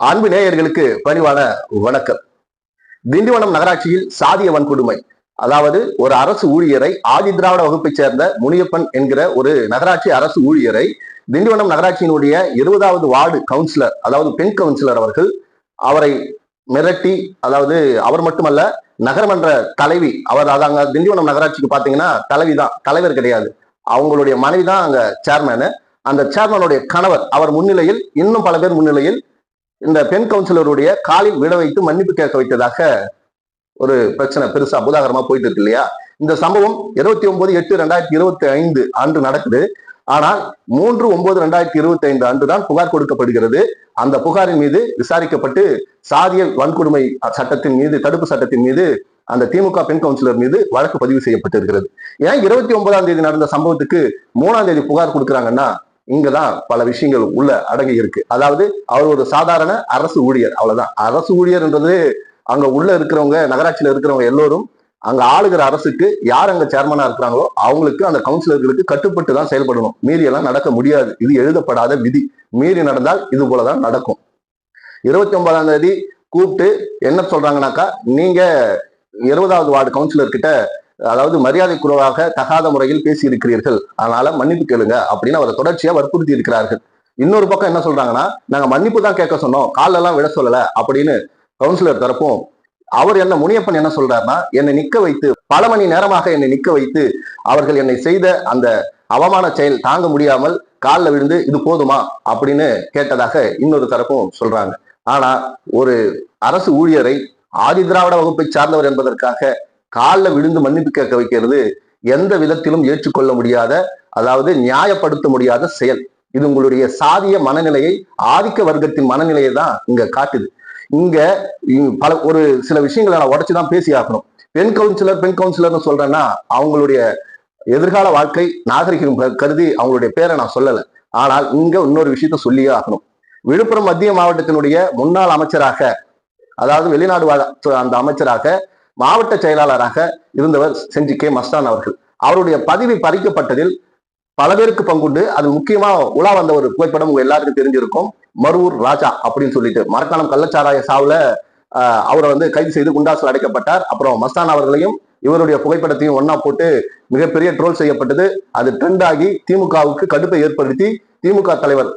அன்பு நேயர்களுக்கு பணிவான வணக்கம். திண்டிவனம் நகராட்சியில் சாதிய வன்கொடுமை அதாவது ஒரு அரசு ஊழியரை ஆதி திராவிட வகுப்பைச் சேர்ந்த முனியப்பன் என்கிற ஒரு நகராட்சி அரசு ஊழியரை திண்டிவனம் நகராட்சியினுடைய இருபதாவது வார்டு கவுன்சிலர் அதாவது பெண் கவுன்சிலர் அவர்கள் அவரை மிரட்டி அதாவது அவர் மட்டுமல்ல நகரமன்ற தலைவி அவர் அதாங்க திண்டிவனம் நகராட்சிக்கு பாத்தீங்கன்னா தலைவி தான் தலைவர் கிடையாது. அவங்களுடைய மனைவி தான் அங்க சேர்மேனு அந்த சேர்மனுடைய கணவர் அவர் முன்னிலையில் இன்னும் பல பேர் முன்னிலையில் இந்த பெண் கவுன்சிலருடைய காலில் விட வைத்து மன்னிப்பு கேட்க வைத்ததாக ஒரு பிரச்சனை பெருசா புதாகரமா போயிட்டு இருக்கு இல்லையா? இந்த சம்பவம் இருபத்தி ஒன்பது எட்டு ரெண்டாயிரத்தி இருபத்தி ஐந்து அன்று நடக்குது. ஆனால் மூன்று ஒன்பது ரெண்டாயிரத்தி இருபத்தி ஐந்து அன்று தான் புகார் கொடுக்கப்படுகிறது. அந்த புகாரின் மீது விசாரிக்கப்பட்டு சாதிய வன்கொடுமை சட்டத்தின் மீது தடுப்பு சட்டத்தின் மீது அந்த திமுக பெண் கவுன்சிலர் மீது வழக்கு பதிவு செய்யப்பட்டிருக்கிறது. ஏன் இருபத்தி ஒன்பதாம் தேதி நடந்த சம்பவத்துக்கு மூணாம் தேதி புகார் கொடுக்குறாங்கன்னா இங்கதான் பல விஷயங்கள் உள்ள அடங்கி இருக்கு. அதாவது அவர் ஒரு சாதாரண அரசு ஊழியர் அவ்வளவுதான். அரசு ஊழியர்ன்றது அங்க உள்ள இருக்கிறவங்க நகராட்சியில இருக்கிறவங்க எல்லோரும் அங்க ஆளுகிற அரசுக்கு யார் அங்க சேர்மனா இருக்கிறாங்களோ அவங்களுக்கு அந்த கவுன்சிலர்களுக்கு கட்டுப்பட்டு தான் செயல்படணும். மீறி எல்லாம் நடக்க முடியாது. இது எழுதப்படாத விதி. மீறி நடந்தால் இது போலதான் நடக்கும். இருபத்தி ஒன்பதாம் தேதி கூப்பிட்டு என்ன சொல்றாங்கனாக்கா நீங்க இருபதாவது வார்டு கவுன்சிலர் கிட்ட அதாவது மரியாதைக்குறவாக தகாத முறையில் பேசி இருக்கிறீர்கள் அதனால மன்னிப்பு கேளுங்க அப்படின்னு அவரை தொடர்ச்சியா வற்புறுத்தி இருக்கிறார்கள். இன்னொரு பக்கம் என்ன சொல்றாங்கன்னா நாங்க மன்னிப்பு தான் கேட்க சொன்னோம். கால்ல எல்லாம் விட சொல்லல. அப்படின்னு கவுன்சிலர் தரப்பும் அவர் என்ன முனியப்பன் என்ன சொல்றாருன்னா என்னை நிக்க வைத்து பல மணி நேரமாக என்னை நிக்க வைத்து அவர்கள் என்னை செய்த அந்த அவமான செயல் தாங்க முடியாமல் காலில் விழுந்து இது போதுமா? அப்படின்னு கேட்டதாக இன்னொரு தரப்பும் சொல்றாங்க. ஆனா ஒரு அரசு ஊழியரை ஆதி திராவிட வகுப்பை சார்ந்தவர் என்பதற்காக காலில் விழுந்து மன்னிப்பு கேட்க வைக்கிறது எந்த விதத்திலும் ஏற்றுக்கொள்ள முடியாத அதாவது நியாயப்படுத்த முடியாத செயல். இது உங்களுடைய சாதிய மனநிலையை ஆதிக்க வர்க்கத்தின் மனநிலையை தான் இங்க காட்டுது. இங்க பல ஒரு சில விஷயங்களை நான் உடச்சுதான் பேசி ஆகணும். பெண் கவுன்சிலர் பெண் கவுன்சிலர்னு சொல்றேன்னா அவங்களுடைய எதிர்கால வாழ்க்கை நாகரிகம் கருதி அவங்களுடைய பேரை நான் சொல்லல. ஆனால் இங்க இன்னொரு விஷயத்த சொல்லியே ஆகணும். விழுப்புரம் மத்திய மாவட்டத்தினுடைய முன்னாள் அமைச்சராக அதாவது வெளிநாடு அந்த அமைச்சராக மாவட்ட செயலாளராக இருந்தவர் செஞ்சி கே. மஸ்தான் அவர்கள். அவருடைய பதவி பறிக்கப்பட்டதில் பல பேருக்கு பங்குண்டு. அது முக்கியமா உலா வந்த ஒரு புகைப்படம் உங்க எல்லாருக்கும் தெரிஞ்சிருக்கும். மருவூர் ராஜா அப்படின்னு சொல்லிட்டு. மரக்காலம் கள்ளச்சாராய சாவுல அவரை வந்து கைது செய்து குண்டாசில் அடைக்கப்பட்டார். அப்புறம் மஸ்தான் அவர்களையும் இவருடைய புகைப்படத்தையும் ஒன்னா போட்டு மிகப்பெரிய ட்ரோல் செய்யப்பட்டது. அது ட்ரெண்ட் ஆகி திமுகவுக்கு கடுப்பை ஏற்படுத்தி திமுக தலைவர்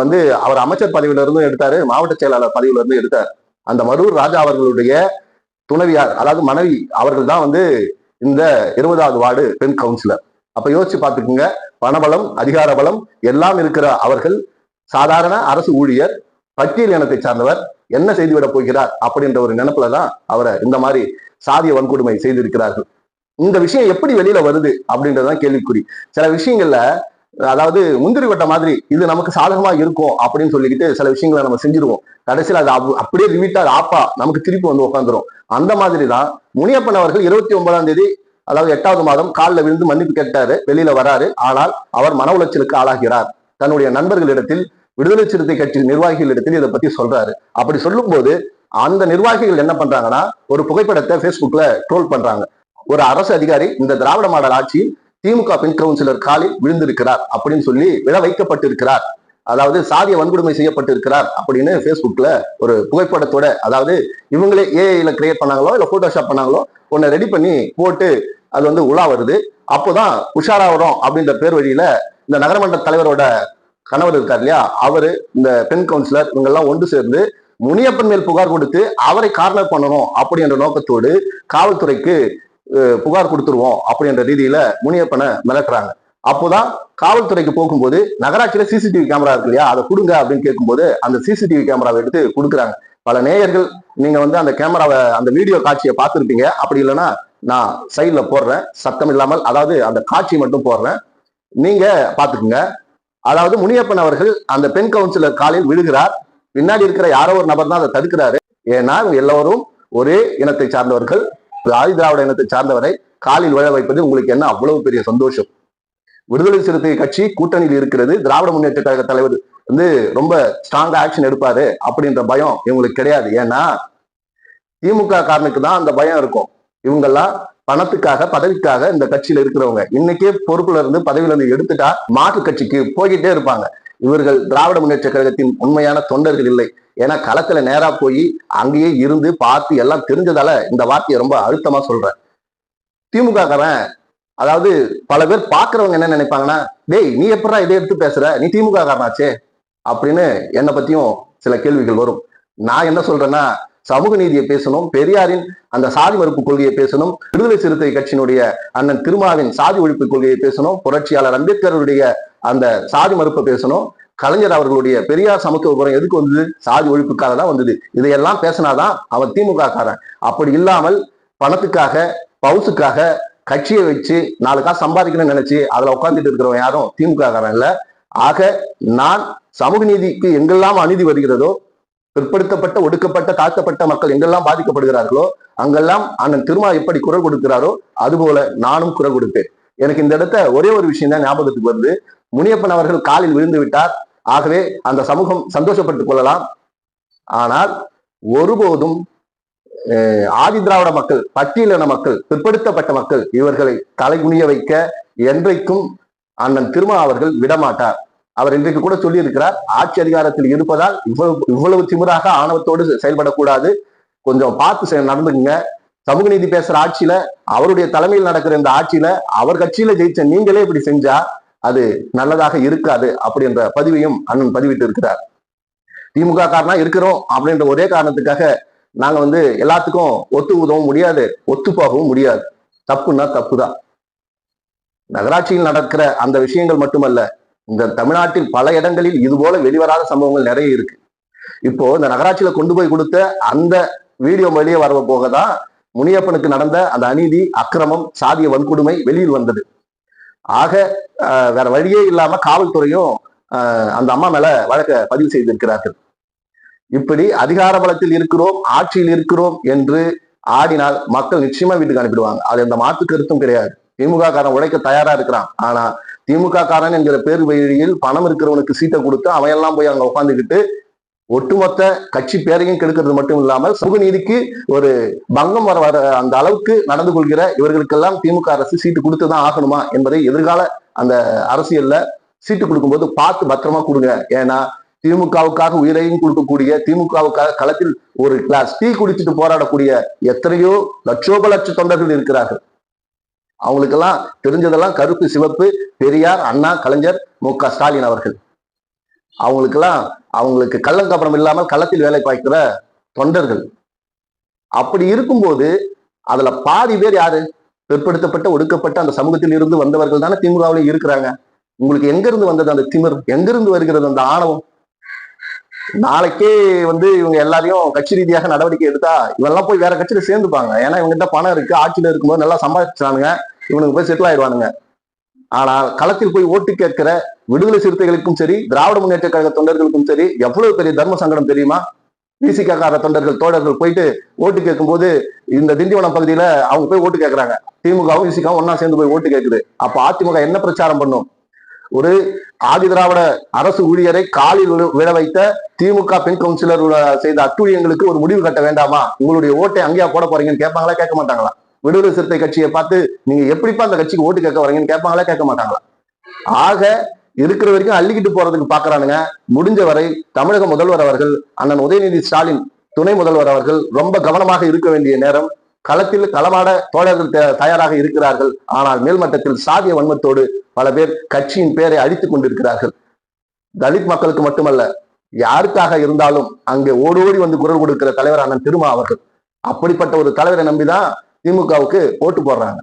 வந்து அவர் அமைச்சர் பதவியிலிருந்தும் எடுத்தாரு. மாவட்ட செயலாளர் பதவியிலிருந்தும் எடுத்தார். அந்த மருவூர் ராஜா அவர்களுடைய துணைவியார் அதாவது மனைவி அவர்கள் தான் வந்து இந்த இருபதாவது வார்டு பெண் கவுன்சிலர் அப்ப யோசிச்சு பார்த்துக்குங்க. பணபலம் அதிகார பலம் எல்லாம் இருக்கிற அவர்கள் சாதாரண அரசு ஊழியர் பட்டியல் இனத்தை சார்ந்தவர் என்ன செய்துவிட போகிறார் அப்படின்ற ஒரு நினைப்புல தான் அவரை இந்த மாதிரி சாதிய வன்கொடுமை செய்திருக்கிறார்கள். இந்த விஷயம் எப்படி வெளியில வருது அப்படின்றதுதான் கேள்விக்குறி. சில விஷயங்கள்ல அதாவது முந்திரி கொட்டை மாதிரி இது நமக்கு சாதகமா இருக்கும் அப்படின்னு சொல்லிக்கிட்டு சில விஷயங்களை நம்ம செஞ்சிருவோம். கடைசியில் அது அப்படியே ரிவீட்டா அது ஆப்பா நமக்கு திருப்பி வந்து உட்காந்துரும் அந்த மாதிரி தான் முனியப்பன் அவர்கள் இருபத்தி ஒன்பதாம் தேதி அதாவது எட்டாவது மாதம் காலில் விழுந்து மன்னிப்பு கேட்டாரு வெளியில வராரு. ஆனால் அவர் மன உளைச்சலுக்கு ஆளாகிறார். தன்னுடைய நண்பர்களிடத்தில் விடுதலை சிறுத்தை கட்சி நிர்வாகிகளிடத்தில் இதை பத்தி சொல்றாரு. அப்படி சொல்லும்போது அந்த நிர்வாகிகள் என்ன பண்றாங்கன்னா ஒரு புகைப்படத்தை பேஸ்புக்ல ட்ரோல் பண்றாங்க. ஒரு அரசு அதிகாரி இந்த திராவிட மாடல் ஆட்சியில் திமுக பெண் கவுன்சிலர் காலில் விழுந்திருக்கிறார் அப்படின்னு சொல்லி விழ வைக்கப்பட்டிருக்கிறார். அதாவது சாதிய வன்கொடுமை செய்யப்பட்டிருக்கிறார் அப்படின்னு ஃபேஸ்புக்கில் ஒரு புகைப்படத்தோட அதாவது இவங்களே ஏஐல கிரியேட் பண்ணாங்களோ இல்லை ஃபோட்டோஷாப் பண்ணாங்களோ ஒன்னை ரெடி பண்ணி போட்டு அது வந்து உலா வருது. அப்போதான் உஷாராவரம் அப்படின்ற பேர் வழியில இந்த நகரமன்ற தலைவரோட கணவர் இருக்கார் இல்லையா? அவரு இந்த பெண் கவுன்சிலர் இவங்கெல்லாம் ஒன்று சேர்ந்து முனியப்பன் மேல் புகார் கொடுத்து அவரை கார்னர் பண்ணணும் அப்படின்ற நோக்கத்தோடு காவல்துறைக்கு புகார் கொடுத்துருவோம் அப்படின்ற ரீதியில முனியப்பனை மிரட்டுறாங்க. அப்போதான் காவல்துறைக்கு போகும்போது நகராட்சியில சிசிடிவி கேமரா இருக்கு இல்லையா? அதை கொடுங்க அப்படின்னு கேட்கும்போது அந்த சிசிடிவி கேமராவை எடுத்து கொடுக்குறாங்க. பல நேயர்கள் நீங்க வந்து அந்த கேமராவை அந்த வீடியோ காட்சியை பார்த்துருப்பீங்க. அப்படி இல்லைன்னா நான் சைட்ல போடுறேன். சத்தம் இல்லாமல் அதாவது அந்த காட்சி மட்டும் போடுறேன். நீங்க பாத்துக்குங்க அதாவது முனியப்பன் அவர்கள் அந்த பெண் கவுன்சிலர் காலில் விழுகிறார். பின்னாடி இருக்கிற யாரோ ஒரு நபர் தான் அதை தடுக்கிறாரு. ஏன்னா இவங்க எல்லோரும் ஒரே இனத்தை சார்ந்தவர்கள். ஆதி திராவிட இனத்தை சார்ந்தவரை காலில் விழ வைப்பது உங்களுக்கு என்ன அவ்வளவு பெரிய சந்தோஷம்? விடுதலை சிறுத்தை கட்சி கூட்டணியில் இருக்கிறது. திராவிட முன்னேற்ற கழக தலைவர் வந்து ரொம்ப ஸ்ட்ராங்கா ஆக்ஷன் எடுப்பாரு அப்படின்ற பயம் இவங்களுக்கு கிடையாது. ஏன்னா திமுக காரனுக்கு தான் அந்த பயம் இருக்கும். இவங்கெல்லாம் பணத்துக்காக பதவிக்காக இந்த கட்சியில இருக்கிறவங்க. இன்னைக்கே பொறுப்புல இருந்து பதவியில இருந்து எடுத்துட்டா மாற்று கட்சிக்கு போய்கிட்டே இருப்பாங்க. இவர்கள் திராவிட முன்னேற்ற கழகத்தின் உண்மையான தொண்டர்கள் இல்லை. ஏன்னா களத்துல நேரா போய் அங்கேயே இருந்து பார்த்து எல்லாம் தெரிஞ்சதால இந்த வார்த்தையை ரொம்ப அழுத்தமா சொல்றேன். திமுக காரன் அதாவது பல பேர் பாக்குறவங்க என்ன நினைப்பாங்கன்னா டேய் நீ எப்படா இதை எடுத்து பேசுற? நீ திமுக காரணாச்சே அப்படின்னு என்னை பத்தியும் சில கேள்விகள் வரும். நான் என்ன சொல்றேன்னா சமூக நீதியை பேசணும் பெரியாரின் அந்த சாதி மறுப்பு கொள்கையை பேசணும் விடுதலை சிறுத்தை கட்சியினுடைய அண்ணன் திருமாவின் சாதி ஒழிப்பு கொள்கையை பேசணும் புரட்சியாளர் அம்பேத்கருடைய அந்த சாதி மறுப்பை பேசணும் கலைஞர் அவர்களுடைய பெரியார் சமத்துவ குரம் எதுக்கு வந்தது? சாதி ஒழிப்புக்காக தான் வந்தது. இதையெல்லாம் பேசினாதான் அவன் திமுக காரன் அப்படி இல்லாமல் பணத்துக்காக பவுசுக்காக கட்சியை வச்சு நாலு காசு சம்பாதிக்கணும்னு நினைச்சு அதுல உட்கார்ந்துட்டு இருக்கிறவன் யாரும் திமுக காரன் இல்ல. ஆக நான் சமூக நீதிக்கு எங்கெல்லாம் அநீதி வருகிறதோ பிற்படுத்தப்பட்ட ஒடுக்கப்பட்ட தாழ்த்தப்பட்ட மக்கள் எங்கெல்லாம் பாதிக்கப்படுகிறார்களோ அங்கெல்லாம் அண்ணன் திருமா எப்படி குரல் கொடுக்கிறாரோ அதுபோல நானும் குரல் கொடுப்பேன். எனக்கு இந்த இடத்த ஒரே ஒரு விஷயம் தான் ஞாபகத்துக்கு வருது. முனியப்பன் அவர்கள் காலில் விழுந்து விட்டார். ஆகவே அந்த சமூகம் சந்தோஷப்பட்டுக் கொள்ளலாம். ஆனால் ஒருபோதும் ஆதி திராவிட மக்கள் பட்டியலின மக்கள் பிற்படுத்தப்பட்ட மக்கள் இவர்களை தலைகுனிய வைக்க என்றைக்கும் அண்ணன் திருமா அவர்கள் விடமாட்டார். அவர் இன்றைக்கு கூட சொல்லியிருக்கிறார் ஆட்சி அதிகாரத்தில் இருப்பதால் இவ்வளவு இவ்வளவு திமிராக ஆணவத்தோடு செயல்படக்கூடாது. கொஞ்சம் பார்த்து நடந்துக்குங்க. சமூக நீதி பேசுற ஆட்சியில அவருடைய தலைமையில் நடக்கிற இந்த ஆட்சியில அவர் கட்சியில ஜெயிச்ச நீங்களே இப்படி செஞ்சா அது நல்லதாக இருக்காது அப்படின்ற பதிவையும் அண்ணன் பதிவிட்டு இருக்கிறார் திமுக காரனா இருக்கிறோம் அப்படின்ற ஒரே காரணத்துக்காக நாங்க வந்து எல்லாத்துக்கும் ஒத்து உதவும் முடியாது ஒத்து போகவும் முடியாது. தப்புன்னா தப்பு தான் நகராட்சியில் நடக்கிற அந்த விஷயங்கள் மட்டுமல்ல இந்த தமிழ்நாட்டில் பல இடங்களில் இது போல வெளிவராத சம்பவங்கள் நிறைய இருக்கு. இப்போ இந்த நகராட்சியில கொண்டு போய் கொடுத்த அந்த வீடியோ வெளியே வர போகதான் முனியப்பனுக்கு நடந்த அந்த அநீதி அக்கிரமம் சாதிய வன்கொடுமை வெளியில் வந்தது. ஆக ஆஹ், வேற வழியே இல்லாம காவல்துறையும் அந்த அம்மா மேல வழக்க பதிவு செய்திருக்கிறார்கள். இப்படி அதிகார பலத்தில் இருக்கிறோம் ஆட்சியில் இருக்கிறோம் என்று ஆடினால் மக்கள் நிச்சயமா வீட்டுக்கு அனுப்பிடுவாங்க. அது எந்த மாற்று கருத்தும் கிடையாது. திமுக காரன் உழைக்க தயாரா இருக்கிறான். ஆனா திமுக காரன் என்கிற பேர் வழியில் பணம் இருக்கிறவனுக்கு சீட்டை கொடுத்து அவன் எல்லாம் போய் அங்க உட்காந்துக்கிட்டு ஒட்டுமொத்த கட்சி பேரையும் கெடுக்கிறது மட்டும் இல்லாமல் சமூக நீதிக்கு ஒரு பங்கம் வர வர அந்த அளவுக்கு நடந்து கொள்கிற இவர்களுக்கெல்லாம் திமுக அரசு சீட்டு கொடுத்துதான் ஆகணுமா என்பதை எதிர்கால அந்த அரசியல்ல சீட்டு கொடுக்கும்போது பார்த்து பத்திரமா கொடுங்க. ஏன்னா திமுகவுக்காக உயிரையும் கொடுக்கக்கூடிய திமுகவுக்காக களத்தில் ஒரு கிளாஸ் டீ குடிச்சிட்டு போராடக்கூடிய எத்தனையோ லட்சோப லட்ச தொண்டர்கள் இருக்கிறார்கள். அவங்களுக்கெல்லாம் தெரிஞ்சதெல்லாம் கருப்பு சிவப்பு பெரியார் அண்ணா கலைஞர் மு க ஸ்டாலின் அவர்கள். அவங்களுக்கெல்லாம் அவங்களுக்கு கள்ளங்கபடம் இல்லாமல் களத்தில் வேலை பார்க்கிற தொண்டர்கள். அப்படி இருக்கும்போது அதுல பாதி பேர் யாரு? பிற்படுத்தப்பட்ட ஒடுக்கப்பட்ட அந்த சமூகத்தில் இருந்து வந்தவர்கள் தானே திமுகவில் இருக்கிறாங்க. உங்களுக்கு எங்கிருந்து வந்தது அந்த திமிர்? எங்கிருந்து வருகிறது அந்த ஆணவம்? நாளைக்கே வந்து இவங்க எல்லாரையும் கட்சி ரீதியாக நடவடிக்கை எடுத்தா இவெல்லாம் போய் வேற கட்சியில சேர்ந்துப்பாங்க. ஏன்னா இவங்ககிட்ட பணம் இருக்கு ஆட்சியில இருக்கும்போது நல்லா சம்பாதிச்சானுங்க இவனுக்கு போய் செட்டில் ஆயிடுவானுங்க. ஆனால் களத்தில் போய் ஓட்டு கேட்கிற விடுதலை சிறுத்தைகளுக்கும் சரி திராவிட முன்னேற்ற கழக தொண்டர்களுக்கும் சரி எவ்வளவு பெரிய தர்ம சங்கடம் தெரியுமா? பிசிகார தொண்டர்கள் தோழர்கள் போயிட்டு ஓட்டு கேட்கும்போது இந்த திண்டிவனம் பகுதியில அவங்க போய் ஓட்டு கேட்கறாங்க. திமுகவும் விசிகாவும் ஒன்னா சேர்ந்து போய் ஓட்டு கேட்குது. அப்ப அதிமுக என்ன பிரச்சாரம் பண்ணும்? ஒரு ஆதி திராவிட அரசு ஊழியரை காலில் விழ- வைத்த திமுக பெண் கவுன்சிலர் செய்த அட்டுழியங்களுக்கு ஒரு முடிவு கட்ட வேண்டாமா? உங்களுடைய ஓட்டை அங்கேயா போட போறீங்கன்னு கேட்பாங்களா கேட்க மாட்டாங்களா? விடுதலை சிறுத்தை கட்சியை பார்த்து நீங்க எப்படிப்பா அந்த கட்சிக்கு ஓட்டு கேட்க வரீங்கன்னு கேட்பாங்களா கேட்க மாட்டாங்களா? ஆக இருக்கிற வரைக்கும் அள்ளிக்கிட்டு போறதுக்கு பாக்குறானுங்க. முடிஞ்ச வரை தமிழக முதல்வர் அவர்கள் அண்ணன் உதயநிதி ஸ்டாலின் துணை முதல்வர் அவர்கள் ரொம்ப கவனமாக இருக்க வேண்டிய நேரம் களத்தில் களமாட தோழர்கள் தயாராக இருக்கிறார்கள். ஆனால் மேல்மட்டத்தில் சாதிய வன்மத்தோடு பல பேர் கட்சியின் பெயரை அடித்துக் கொண்டிருக்கிறார்கள். தலித் மக்களுக்கு மட்டுமல்ல யாருக்காக இருந்தாலும் அங்கே ஓடி ஓடி வந்து குரல் கொடுக்கிற தலைவர் அண்ணன் திருமா அவர்கள். அப்படிப்பட்ட ஒரு தலைவரை நம்பிதான் திமுகவுக்கு ஓட்டு போடுறாங்க.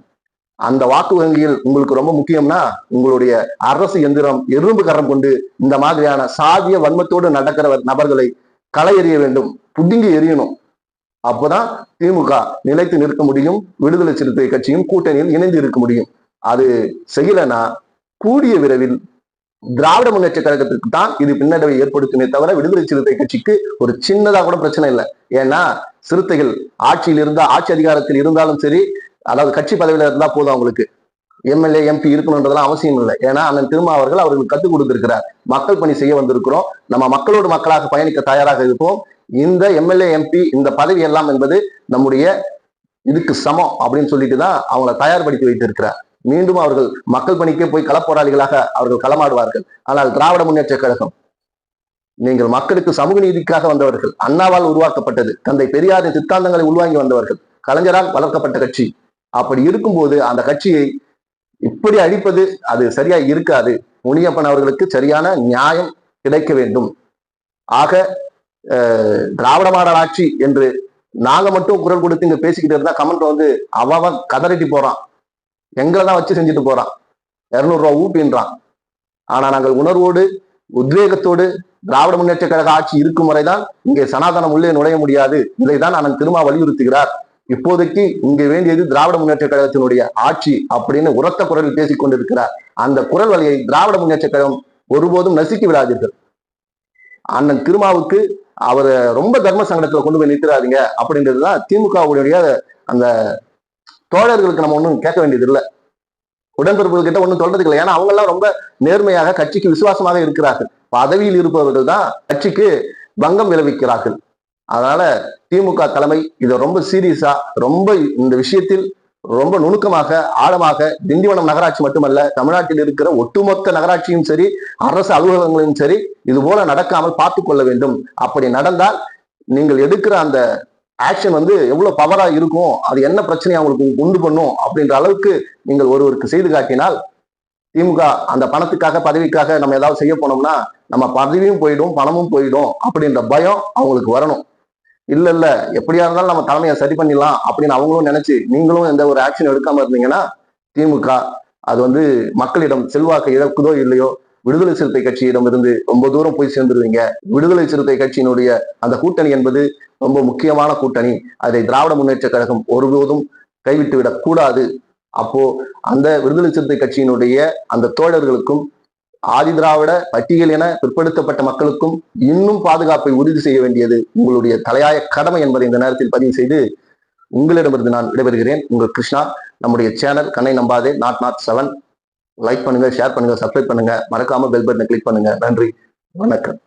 அந்த வாக்கு வங்கியில் உங்களுக்கு ரொம்ப முக்கியம்னா உங்களுடைய அரசு எந்திரம் எறும்பு கரம் கொண்டு இந்த மாதிரியான சாதிய வன்மத்தோடு நடக்கிற நபர்களை களை எறிய வேண்டும். புதுங்கி எறியணும். அப்போதான் திமுக நிலைத்து நிற்க முடியும். விடுதலை சிறுத்தை கட்சியும் கூட்டணியில் இணைந்து இருக்க முடியும். அது செய்யலைன்னா கூடிய விரைவில் திராவிட முன்னேற்ற கழகத்திற்கு தான் இது பின்னடைவை ஏற்படுத்துமே தவிர விடுதலை சிறுத்தை கட்சிக்கு ஒரு சின்னதா கூட பிரச்சனை இல்லை. ஏன்னா சிறுத்தைகள் ஆட்சியில் இருந்தா ஆட்சி அதிகாரத்தில் இருந்தாலும் சரி அதாவது கட்சி பதவியில இருந்தா போதும் அவங்களுக்கு. எம்எல்ஏ எம்பி இருக்கணும்ன்றதெல்லாம் அவசியம் இல்லை. ஏன்னா அண்ணன் திருமா அவர்கள் அவர்களுக்கு கற்றுக் கொடுத்திருக்கிறார். மக்கள் பணி செய்ய வந்திருக்கிறோம். நம்ம மக்களோடு மக்களாக பயணிக்க தயாராக இருப்போம். இந்த எம்எல்ஏ எம்பி இந்த பதவி எல்லாம் என்பது நம்முடைய இதுக்கு சமம் அப்படின்னு சொல்லிட்டு தான் அவங்கள தயார்படுத்தி வைத்திருக்கிறார். மீண்டும் அவர்கள் மக்கள் பணிக்கே போய் களப்போராளிகளாக அவர்கள் களமாடுவார்கள். ஆனால் திராவிட முன்னேற்ற கழகம் நீங்கள் மக்களுக்கு சமூக நீதிக்காக வந்தவர்கள் அண்ணாவால் உருவாக்கப்பட்டது தந்தை பெரியாரின் சித்தாந்தங்களை உள்வாங்கி வந்தவர்கள் கலைஞரால் வளர்க்கப்பட்ட கட்சி அப்படி இருக்கும்போது அந்த கட்சியை இப்படி அடிப்பது அது சரியா இருக்காது. முனியப்பன் அவர்களுக்கு சரியான நியாயம் கிடைக்க வேண்டும். ஆக திராவிட மாடல் ஆட்சி என்று நாங்க மட்டும் குரல் கொடுத்து இங்க பேசிக்கிட்டு இருந்தா கமெண்ட் வந்து அவன் கதறிட்டு போறான். எங்களை தான் வச்சு செஞ்சுட்டு போறான். இருநூறு ஊப்பின்றான் ஆனா நாங்கள் உணர்வோடு உத்வேகத்தோடு திராவிட முன்னேற்ற கழக ஆட்சி இருக்கும் வரைதான் இங்கே சனாதனம் உள்ளே நுழைய முடியாது. இதைதான் அண்ணன் திருமா வலியுறுத்துகிறார். இப்போதைக்கு இங்க வேண்டியது திராவிட முன்னேற்ற கழகத்தினுடைய ஆட்சி அப்படின்னு உரத்த குரலில் பேசிக் கொண்டிருக்கிறார் அந்த குரல் வழியை திராவிட முன்னேற்ற கழகம் ஒருபோதும் நசுக்கி விடாதீர்கள். அண்ணன் திருமாவுக்கு அவர் ரொம்ப தர்ம சங்கடத்துல கொண்டு போய் நிறுத்துறாதீங்க அப்படின்றதுதான் திமுகவுடைய அந்த தோழர்களுக்கு நம்ம ஒன்றும் கேட்க வேண்டியது இல்லை. உடன்பிறப்புகள் கிட்ட ஒன்றும் சொல்றதுக்கு இல்லை. ஏன்னா அவங்க எல்லாம் ரொம்ப நேர்மையாக கட்சிக்கு விசுவாசமாக இருக்கிறார்கள். பதவியில் இருப்பவர்கள் தான் கட்சிக்கு பங்கம் விளைவிக்கிறார்கள். அதனால திமுக தலைமை இதை ரொம்ப சீரியஸா ரொம்ப இந்த விஷயத்தில் ரொம்ப நுணுக்கமாக ஆழமாக திண்டிவனம் நகராட்சி மட்டுமல்ல தமிழ்நாட்டில் இருக்கிற ஒட்டுமொத்த நகராட்சியும் சரி அரசு அலுவலகங்களும் சரி இது போல நடக்காமல் பார்த்து கொள்ள வேண்டும். அப்படி நடந்தால் நீங்கள் எடுக்கிற அந்த ஆக்ஷன் வந்து எவ்வளவு பவரா இருக்கும் அது என்ன பிரச்சனையை அவங்களுக்கு உண்டு பண்ணும் அப்படின்ற அளவுக்கு நீங்கள் ஒருவருக்கு செய்து காட்டினால் திமுக அந்த பணத்துக்காக பதவிக்காக நம்ம ஏதாவது செய்ய போனோம்னா நம்ம பதவியும் போயிடும் பணமும் போயிடும் அப்படின்ற பயம் அவங்களுக்கு வரணும். இல்ல இல்ல. எப்படியா இருந்தாலும் நம்ம தலைமையை சரி பண்ணிடலாம் அப்படின்னு அவங்களும் நினைச்சு நீங்களும் எந்த ஒரு ஆக்ஷன் எடுக்காம இருந்தீங்கன்னா திமுக அது வந்து மக்களிடம் செல்வாக்கு இழக்குதோ இல்லையோ விடுதலை சிறுத்தை கட்சியிடம் இருந்து ரொம்ப தூரம் போய் சேர்ந்துருவீங்க விடுதலை சிறுத்தை கட்சியினுடைய அந்த கூட்டணி என்பது ரொம்ப முக்கியமான கூட்டணி. அதை திராவிட முன்னேற்ற கழகம் ஒருபோதும் கைவிட்டு விடக்கூடாது அப்போ அந்த விடுதலை சிறுத்தை கட்சியினுடைய அந்த தோழர்களுக்கும் ஆதி திராவிட பட்டியல் என பிற்படுத்தப்பட்ட மக்களுக்கும் இன்னும் பாதுகாப்பை உறுதி செய்ய வேண்டியது உங்களுடைய தலையாய கடமை என்பதை இந்த நேரத்தில் பதிவு செய்து உங்களிடமிருந்து நான் விடைபெறுகிறேன். உங்கள் கிருஷ்ணா நம்முடைய சேனல் கண்ணை நம்பாதே நாட் நாட் செவன். லைக் பண்ணுங்க ஷேர் பண்ணுங்க சப்ஸ்கிரைப் பண்ணுங்க. மறக்காம பெல் பட்டனை கிளிக் பண்ணுங்க. நன்றி. வணக்கம்.